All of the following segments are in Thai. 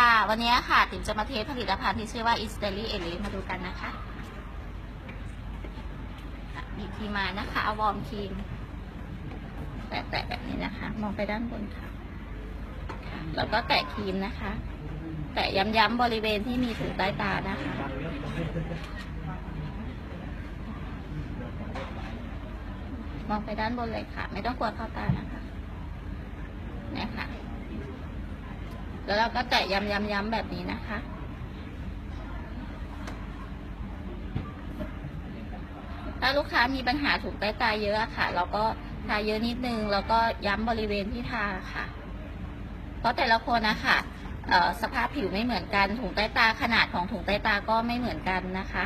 ค่ะ วันนี้ค่ะ ติ๋มจะมาเทสผลิตภัณฑ์ที่ชื่อว่า i s t e r y e l i มาดูกันนะคะบครีมานะคะเอาวอร์มครีม แตะๆแบบนี้นะคะ มองไปด้านบนค่ะค่ะ แล้วก็แตะครีมนะคะ แตะย้ำๆบริเวณที่มีถุงใต้ตานะคะ มองไปด้านบนเลยค่ะ ไม่ต้องกลัวเข้าตานะคะเนี่ยค่ะ แล้วเราก็แตะย้ำๆๆแบบนี้นะคะถ้าลูกค้ามีปัญหาถุงใต้ตาเยอะค่ะ เราก็ทาเยอะนิดนึง แล้วก็ย้ำบริเวณที่ทาค่ะ เพราะแต่ละคนนะคะเอ่อสภาพผิวไม่เหมือนกันถุงใต้ตาขนาดของถุงใต้ตาก็ไม่เหมือนกันนะคะ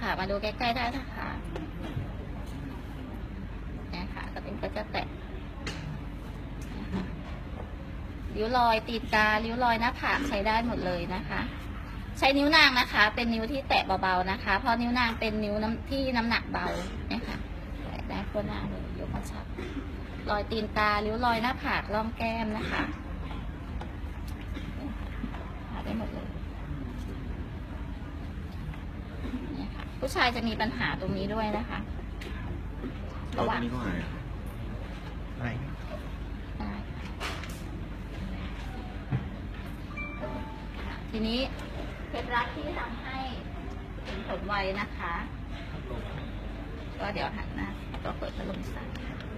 ค่ะ มาดูใกล้ๆได้นะคะเนี่ยค่ะก็เป็นก็จะแตะริ้วรอยตีนการิ้วรอยหน้าผากใช้ได้หมดเลยนะคะ ใช้นิ้วนางนะคะ เป็นนิ้วที่แตะเบาๆนะคะ เพราะนิ้วนางเป็นนิ้วน้ำที่น้ำหนักเบาเนี่ยค่ะแตะได้ทั่วหน้าเลยยกมาชับรอยตีนการิ้วรอยหน้าผากร่องแก้มนะคะหาได้หมดเลย เนี่ยค่ะ ผู้ชายจะมีปัญหาตรงนี้ด้วยนะคะเราตัวนี้ก็หายหายได้ค่ะทีนี้เคล็ดลับที่ทำให้เห็นผลไวนะคะ ก็เดี๋ยวหันหน้าก็เปิดพัดลมใส่น้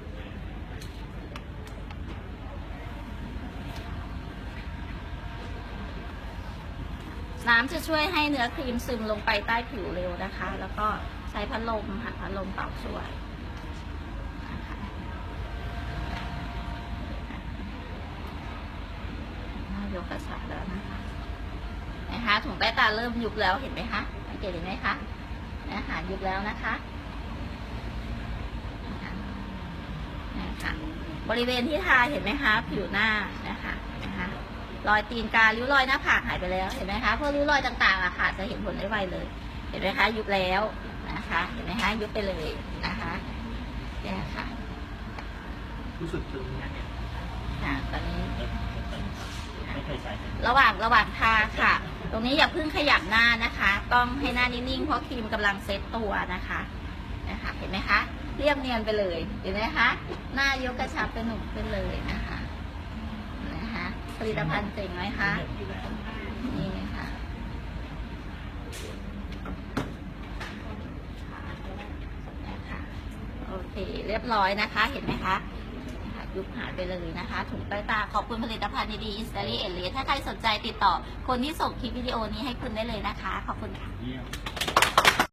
น้ำจะช่วยให้เนื้อครีมซึมลงไปใต้ผิวเร็วนะคะ แล้วก็ใช้พัดลมค่ะพัดลมเป่าช่วยน่ายกกระชับแล้วนะคะนะคะถุงใต้ตาเริ่มยุบแล้วเห็นไหมคะสังเกตเห็นไหมคะนะคะยุบแล้วนะคะนะคะบริเวณที่ทาเห็นไหมคะ ผิวหน้านะคะ รอยตีนการิ้วรอยหน้าผากหายไปแล้วเห็นไหมคะพวกริ้วรอยต่างๆอะค่ะ จะเห็นผลได้ไวเลย เห็นไหมคะ ยุบแล้วนะคะ เห็นไหมคะยุบไปเลยนะคะเนี่ยค่ะรู้สึกตึงเนี่ยอ่าตอนนี้ไม่เคยใช้ระหว่างระหว่างทาค่ะ ตรงนี้อย่าเพิ่งขยับหน้านะคะ ต้องให้หน้านิ่งๆเพราะครีมกำลังเซ็ตตัวนะคะนะคะ เห็นไหมคะ เรียบเนียนไปเลย เห็นไหมคะ หน้ายกกระชับเป็นหนุ่มขึ้นเลยนะคะนะคะ ผลิตภัณฑ์เจ๋งไหมคะ นี่ค่ะนะคะโอเค เรียบร้อยนะคะ เห็นไหมคะยุบหายไปเลยนะคะ ถุงใต้ตาขอบคุณผลิตภัณฑ์ดีๆอินสตาลีเอลีถ้าใครสนใจติดต่อ คนที่ส่งคลิปวิดีโอนี้ให้คุณได้เลยนะคะ ขอบคุณค่ะ